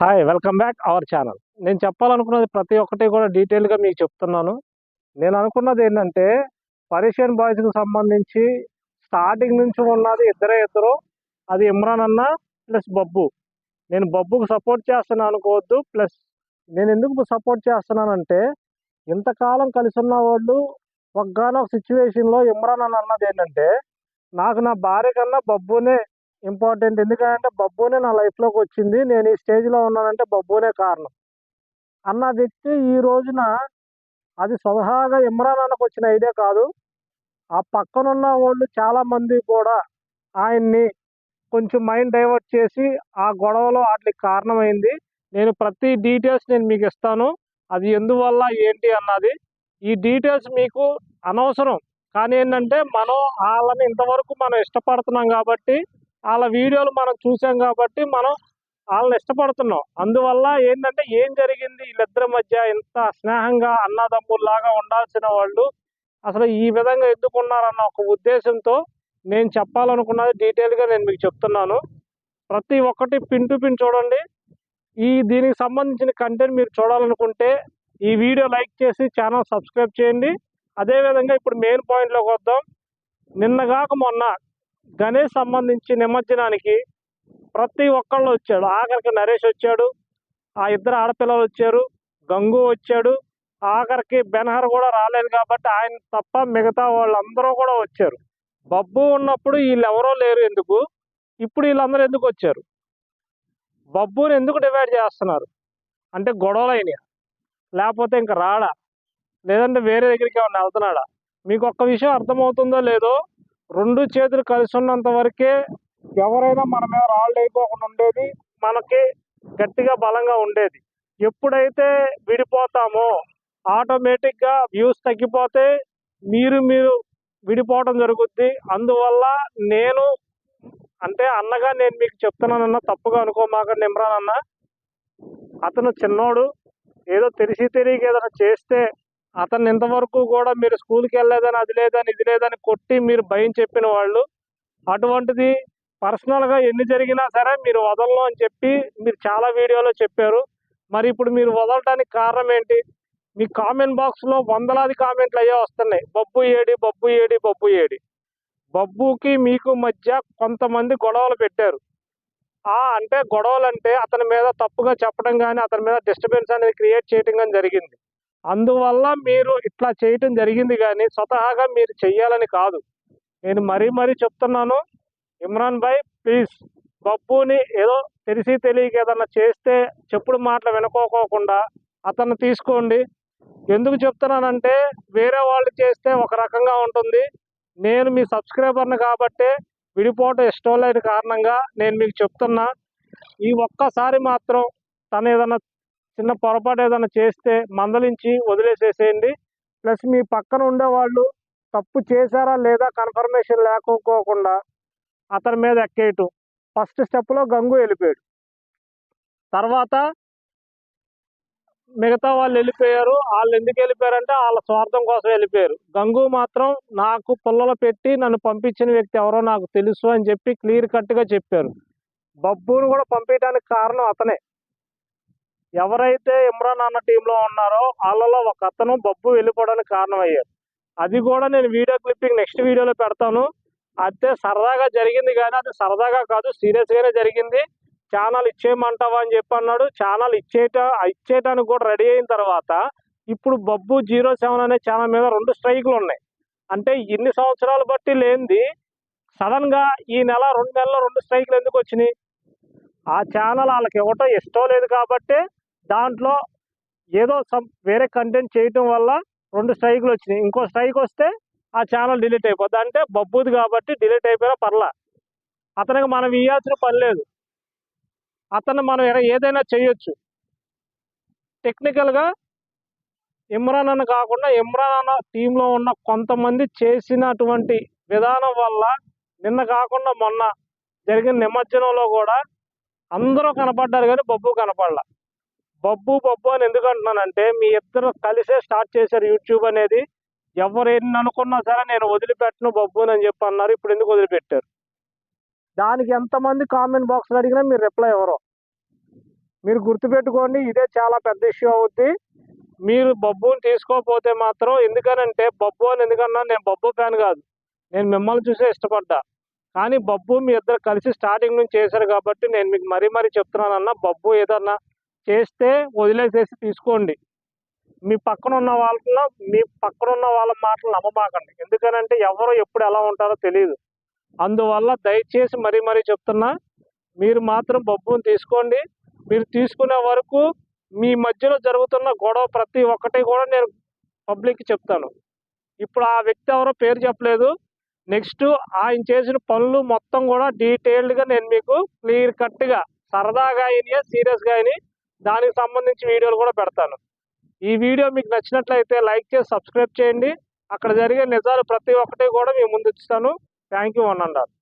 Hi welcome back our channel నేను చెప్పాలనుకున్నది ప్రతి ఒక్కటి కూడా డీటెయిల్గా మీకు చెప్తున్నాను. నేను అనుకున్నది ఏంటంటే పరేషియన్ బాయ్స్కి సంబంధించి స్టార్టింగ్ నుంచి ఉన్నది ఇద్దరే ఇద్దరు. అది ఇమ్రాన్ అన్న ప్లస్ బబ్బు నేను బబ్బుకు సపోర్ట్ చేస్తున్నాను అనుకోవద్దు ప్లస్ నేను ఎందుకు సపోర్ట్ చేస్తున్నానంటే ఇంతకాలం కలిసి ఉన్న వాళ్ళు ఒక్కగానొక సిచ్యువేషన్లో ఇమ్రాన్ అన్న అన్నది ఏంటంటే నాకు నా భార్య కన్నా బబ్బునే ఇంపార్టెంట్. ఎందుకంటే బబ్బునే నా లైఫ్లోకి వచ్చింది. నేను ఈ స్టేజ్లో ఉన్నానంటే బబ్బునే కారణం. అన్న వ్యక్తి ఈ రోజున అది స్వతహాగా ఇమ్రాన్ అన్నకు వచ్చిన ఐడియా కాదు. ఆ పక్కనున్న వాళ్ళు చాలామంది కూడా ఆయన్ని కొంచెం మైండ్ డైవర్ట్ చేసి ఆ గొడవలో వాటికి కారణమైంది. నేను ప్రతి డీటెయిల్స్ నేను మీకు ఇస్తాను. అది ఎందువల్ల ఏంటి అన్నది. ఈ డీటెయిల్స్ మీకు అనవసరం. కానీ ఏంటంటే మనం వాళ్ళని ఇంతవరకు మనం ఇష్టపడుతున్నాం కాబట్టి వాళ్ళ వీడియోలు మనం చూసాం కాబట్టి మనం వాళ్ళని ఇష్టపడుతున్నాం. అందువల్ల ఏంటంటే ఏం జరిగింది? వీళ్ళిద్దరి మధ్య ఇంత స్నేహంగా అన్నదమ్ముల్లాగా ఉండాల్సిన వాళ్ళు అసలు ఈ విధంగా ఎందుకు ఉన్నారన్న ఒక ఉద్దేశంతో నేను చెప్పాలనుకున్నది డీటెయిల్గా నేను మీకు చెప్తున్నాను. ప్రతి ఒక్కటి పిన్ టు పిన్ చూడండి. ఈ దీనికి సంబంధించిన కంటెంట్ మీరు చూడాలనుకుంటే ఈ వీడియో లైక్ చేసి ఛానల్ సబ్స్క్రైబ్ చేయండి. అదేవిధంగా ఇప్పుడు మెయిన్ పాయింట్లోకి వద్దాం. నిన్నగాక మొన్న గణేష్ సంబంధించి నిమజ్జనానికి ప్రతి ఒక్కళ్ళు వచ్చాడు. ఆఖరికి నరేష్ వచ్చాడు. ఆ ఇద్దరు ఆడపిల్లలు వచ్చారు. గంగు వచ్చాడు. ఆఖరికి బెనహర్ కూడా రాలేదు కాబట్టి ఆయన తప్ప మిగతా వాళ్ళందరూ కూడా వచ్చారు. బబ్బు ఉన్నప్పుడు వీళ్ళు ఎవరో లేరు ఎందుకు? ఇప్పుడు వీళ్ళందరూ ఎందుకు వచ్చారు? బబ్బుని ఎందుకు డివైడ్ చేస్తున్నారు? అంటే గొడవలు అయినాయి? లేకపోతే ఇంక రాడా? లేదంటే వేరే దగ్గరికి ఏమన్నా వెళ్తున్నాడా? మీకు ఒక్క విషయం అర్థమవుతుందో లేదో రెండు చేతులు కలిసి ఉన్నంత వరకే ఎవరైనా మన మీద రాళ్ళు అయిపోకుండా ఉండేది మనకి గట్టిగా బలంగా ఉండేది. ఎప్పుడైతే విడిపోతామో ఆటోమేటిక్గా వ్యూస్ తగ్గిపోతే మీరు మీరు విడిపోవడం జరుగుద్ది. అందువల్ల నేను అంటే అన్నగా నేను మీకు చెప్తున్నానన్న తప్పుగా అనుకోమాక ఇమ్రాన్ అన్న అతను చిన్నోడు ఏదో తెలిసి తెలియక ఏదైనా చేస్తే అతను ఇంతవరకు కూడా మీరు స్కూల్కి వెళ్ళలేదని అది లేదని ఇది లేదని కొట్టి మీరు భయం చెప్పిన వాళ్ళు అటువంటిది పర్సనల్గా ఎన్ని జరిగినా సరే మీరు వదలను అని చెప్పి మీరు చాలా వీడియోలో చెప్పారు. మరి ఇప్పుడు మీరు వదలటానికి కారణం ఏంటి? మీ కామెంట్ బాక్స్లో వందలాది కామెంట్లు అయ్యే వస్తున్నాయి. బబ్బు ఏడి బబ్బు ఏడి బబ్బు ఏడి. బబ్బుకి మీకు మధ్య కొంతమంది గొడవలు పెట్టారు. ఆ అంటే గొడవలు అంటే అతని మీద తప్పుగా చెప్పడం కానీ అతని మీద డిస్టర్బెన్స్ అనేది క్రియేట్ చేయడం కానీ జరిగింది. అందువల్ల మీరు ఇట్లా చేయటం జరిగింది కానీ స్వతహాగా మీరు చెయ్యాలని కాదు. నేను మరీ మరీ చెప్తున్నాను. ఇమ్రాన్ భాయ్ ప్లీజ్. బబ్బుని ఏదో తెలిసి తెలియక ఏదన్నా చేస్తే చెప్పుడు మాటలు వినుకోకోకుండా అతన్ని తీసుకోండి. ఎందుకు చెప్తున్నానంటే వేరే వాళ్ళు చేస్తే ఒక రకంగా ఉంటుంది. నేను మీ సబ్స్క్రైబర్ని కాబట్టే విడిపోవటం ఇష్టం లేని కారణంగా నేను మీకు చెప్తున్నా. ఈ ఒక్కసారి మాత్రం తను ఏదన్నా చిన్న పొరపాటు ఏదైనా చేస్తే మందలించి వదిలేసేసేయండి. ప్లస్ మీ పక్కన ఉండేవాళ్ళు తప్పు చేశారా లేదా కన్ఫర్మేషన్ లేకపోకుండా అతని మీద ఎక్కేయటం. ఫస్ట్ స్టెప్లో గంగు వెళ్ళిపోయాడు. తర్వాత మిగతా వాళ్ళు వెళ్ళిపోయారు. వాళ్ళు ఎందుకు వెళ్ళిపోయారంటే వాళ్ళ స్వార్థం కోసం వెళ్ళిపోయారు. గంగు మాత్రం నాకు పుల్లలు పెట్టి నన్ను పంపించిన వ్యక్తి ఎవరో నాకు తెలుసు అని చెప్పి క్లియర్ కట్గా చెప్పారు. బబ్బును కూడా పంపించడానికి కారణం అతనే. ఎవరైతే ఇమ్రాన్ అన్న టీంలో ఉన్నారో వాళ్ళలో ఒక అతను బబ్బు వెళ్ళిపోవడానికి కారణమయ్యారు అది కూడా నేను వీడియో క్లిప్పింగ్ నెక్స్ట్ వీడియోలో పెడతాను. అయితే సరదాగా జరిగింది కానీ అది సరదాగా కాదు సీరియస్గానే జరిగింది. ఛానల్ ఇచ్చేయమంటావా అని చెప్పి అన్నాడు. ఛానల్ ఇచ్చేట ఇచ్చేయటానికి కూడా రెడీ అయిన తర్వాత ఇప్పుడు బబ్బు జీరో సెవెన్ అనే ఛానల్ మీద రెండు స్ట్రైక్లు ఉన్నాయి. అంటే ఇన్ని సంవత్సరాలు బట్టి లేనిది సడన్గా ఈ నెల రెండు నెలల రెండు స్ట్రైక్లు ఎందుకు వచ్చినాయి? ఆ ఛానల్ వాళ్ళకి ఇవ్వటం ఇష్టం లేదు కాబట్టి దాంట్లో ఏదో సమ్ వేరే కంటెంట్ చేయటం వల్ల రెండు స్ట్రైక్లు వచ్చినాయి. ఇంకో స్ట్రైక్ వస్తే ఆ ఛానల్ డిలీట్ అయిపోద్ది. అంటే బబ్బుది కాబట్టి డిలీట్ అయిపోయినా పర్లా. అతనికి మనం ఇవ్వాల్సిన పని లేదు. అతను మనం ఏదైనా చేయొచ్చు. టెక్నికల్గా ఇమ్రాన్ అన్న కాకుండా ఇమ్రాన్ అన్న టీంలో ఉన్న కొంతమంది చేసినటువంటి విధానం వల్ల నిన్న కాకుండా మొన్న జరిగిన నిమజ్జనంలో కూడా అందరూ కనపడ్డారు కానీ బొబ్బు కనపడలా. బొబ్బు బొబ్బు అని ఎందుకు అంటున్నానంటే మీ ఇద్దరు కలిసే స్టార్ట్ చేశారు యూట్యూబ్ అనేది. ఎవరు ఎన్ని అనుకున్నా సరే నేను వదిలిపెట్టను బబ్బు అని చెప్పి అన్నారు ఇప్పుడు ఎందుకు వదిలిపెట్టారు? దానికి ఎంతమంది కామెంట్ బాక్స్లో అడిగినా మీరు రిప్లై ఎవరు మీరు గుర్తుపెట్టుకోండి ఇదే చాలా పెద్ద ఇష్యూ అవుద్ది. మీరు బొబ్బుని తీసుకోకపోతే మాత్రం ఎందుకనంటే బొబ్బు అని ఎందుకన్నా నేను బొబ్బు ఫ్యాన్ కాదు. నేను మిమ్మల్ని చూసే ఇష్టపడ్డా. కానీ బొబ్బు మీ ఇద్దరు కలిసి స్టార్టింగ్ నుంచి చేశారు కాబట్టి నేను మీకు మరీ మరీ చెప్తున్నానన్నా బొబ్బు ఏదన్నా చేస్తే వదిలేసేసి తీసుకోండి. మీ పక్కన ఉన్న వాళ్ళ మీ పక్కన ఉన్న వాళ్ళ మాటలు నమ్మమాకండి. ఎందుకనంటే ఎవరు ఎప్పుడు ఎలా ఉంటారో తెలియదు అందువల్ల దయచేసి మరీ మరీ చెప్తున్నా మీరు మాత్రం బొబ్బును తీసుకోండి. మీరు తీసుకునే వరకు మీ మధ్యలో జరుగుతున్న గొడవ ప్రతి ఒక్కటి కూడా నేను పబ్లిక్కి చెప్తాను. ఇప్పుడు ఆ వ్యక్తి ఎవరో పేరు చెప్పలేదు. నెక్స్ట్ ఆయన చేసిన పనులు మొత్తం కూడా డీటెయిల్డ్గా నేను మీకు క్లియర్ కట్గా సరదాగా అయినా సీరియస్గా అయినా దానికి సంబంధించి వీడియోలు కూడా పెడతాను. ఈ వీడియో మీకు నచ్చినట్లయితే లైక్ చేసి సబ్స్క్రైబ్ చేయండి. అక్కడ జరిగే నిజాలు ప్రతి ఒక్కటి కూడా మీ ముందు ఇస్తాను thank you one and all.